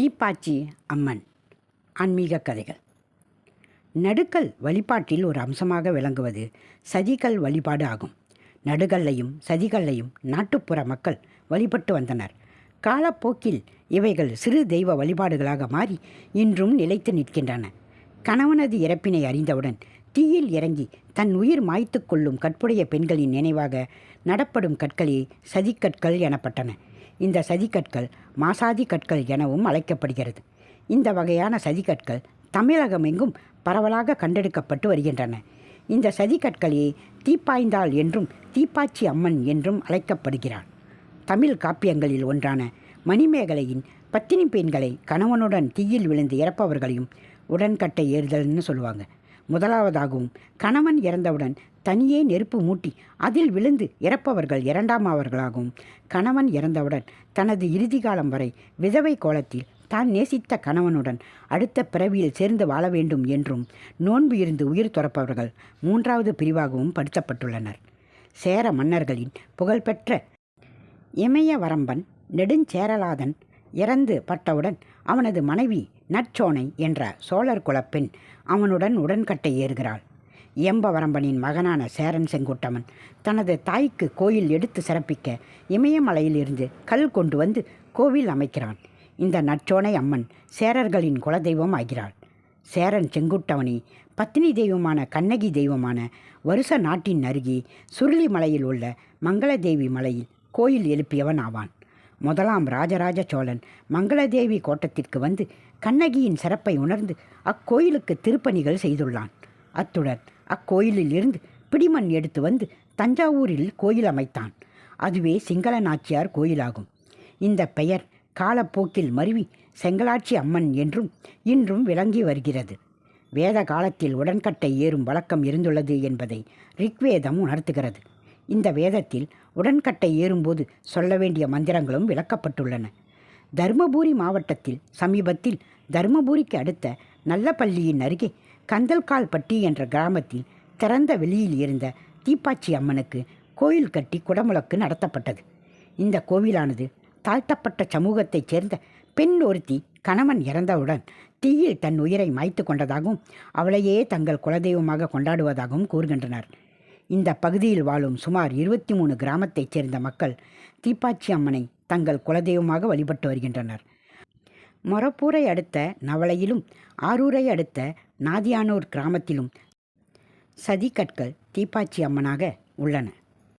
தீப்பாச்சி அம்மன் ஆன்மீக கதைகள். நடுக்கல் வழிபாட்டில் ஒரு அம்சமாக விளங்குவது சதிகள் வழிபாடு ஆகும். நடுகல்லையும் சதிகல்லையும் நாட்டுப்புற மக்கள் வழிபட்டு வந்தனர். காலப்போக்கில் இவைகள் சிறு தெய்வ வழிபாடுகளாக மாறி இன்றும் நிலைத்து நிற்கின்றன. கணவனது இறப்பினை அறிந்தவுடன் தீயில் இறங்கி தன் உயிர் மாய்த்து கொள்ளும் கற்புடைய பெண்களின் நினைவாக நடப்படும் கற்களே சதிக்கற்கள் எனப்பட்டன. இந்த சதிக்கற்கள் மாசாதி கற்கள் எனவும் அழைக்கப்படுகிறது. இந்த வகையான சதிக்கற்கள் தமிழகம் எங்கும் பரவலாக கண்டெடுக்கப்பட்டு வருகின்றன. இந்த சதிக்கற்களே தீப்பாய்ந்தாள் என்றும் தீப்பாச்சி அம்மன் என்றும் அழைக்கப்படுகிறாள். தமிழ் காப்பியங்களில் ஒன்றான மணிமேகலையின் பத்தினி பெண்களை கணவனுடன் தீயில் விழுந்து இறப்பவர்களையும் உடன்கட்டை ஏறுதல்னு சொல்லுவாங்க. முதலாவதாகவும் கணவன் இறந்தவுடன் தனியே நெருப்பு மூட்டி அதில் விழுந்து இறப்பவர்கள் இரண்டாமாவர்களாகவும் கணவன் இறந்தவுடன் தனது இறுதி காலம் வரை விதவை கோலத்தில் தான் நேசித்த கணவனுடன் அடுத்த பிறவியில் சேர்ந்து வாழ வேண்டும் என்றும் நோன்பு இருந்து உயிர் துறப்பவர்கள் மூன்றாவது பிரிவாகவும் படுத்தப்பட்டுள்ளனர். சேர மன்னர்களின் புகழ்பெற்ற இமயவரம்பன் நெடுஞ்சேரலாதன் இறந்து பட்டவுடன் அவனது மனைவி நற்சோனை என்ற சோழர் குலப்பெண் அவனுடன் உடன்கட்டை ஏறுகிறாள். எம்பவரம்பனின் மகனான சேரன் செங்குட்டவன் தனது தாய்க்கு கோயில் எடுத்து சிறப்பிக்க இமயமலையிலிருந்து கல் கொண்டு வந்து கோவில் அமைக்கிறான். இந்த நற்சோனை அம்மன் சேரர்களின் குலதெய்வம் ஆகிறாள். சேரன் செங்குட்டவனி பத்தினி தெய்வமான கண்ணகி தெய்வமான வருஷ நாட்டின் அருகே சுருளி மலையில் உள்ள மங்களதேவி மலையில் கோயில் எழுப்பியவன் ஆவான். முதலாம் ராஜராஜ சோழன் மங்களதேவி கோட்டத்திற்கு வந்து கண்ணகியின் சிறப்பை உணர்ந்து அக்கோயிலுக்கு திருப்பணிகள் செய்துள்ளான். அத்துடன் அக்கோயிலில் இருந்து பிடிமண் எடுத்து வந்து தஞ்சாவூரில் கோயில் அமைத்தான். அதுவே சிங்கள நாச்சியார் கோயிலாகும். இந்த பெயர் காலப்போக்கில் மருவி செங்கலாட்சி அம்மன் என்றும் இன்றும் விளங்கி வருகிறது. வேத காலத்தில் உடன்கட்டை ஏறும் வழக்கம் இருந்துள்ளது என்பதை ரிக்வேதம் உணர்த்துகிறது. இந்த வேதத்தில் உடன்கட்டை ஏறும்போது சொல்ல வேண்டிய மந்திரங்களும் விளக்கப்பட்டுள்ளன. தருமபுரி மாவட்டத்தில் சமீபத்தில் தருமபுரிக்கு அடுத்த நல்லப்பள்ளியின் அருகே கந்தல்கால்பட்டி என்ற கிராமத்தில் திறந்த வெளியில் இருந்த தீப்பாச்சி அம்மனுக்கு கோயில் கட்டி குடமுழக்கு நடத்தப்பட்டது. இந்த கோவிலானது தாழ்த்தப்பட்ட சமூகத்தைச் சேர்ந்த பெண் ஒருத்தி கணவன் இறந்தவுடன் தீயில் தன் உயிரை மாய்த்து கொண்டதாகவும் அவளையே தங்கள் குலதெய்வமாக கொண்டாடுவதாகவும் கூறுகின்றனர். இந்த பகுதியில் வாழும் சுமார் இருபத்தி மூணு கிராமத்தைச் சேர்ந்த மக்கள் தீப்பாச்சி அம்மனை தங்கள் குலதெய்வமாக வழிபட்டு வருகின்றனர். மொரப்பூரை அடுத்த நவளையிலும் ஆரூரை அடுத்த நாதியானூர் கிராமத்திலும் சதிக்கற்கள் தீப்பாச்சி அம்மனாக உள்ளன.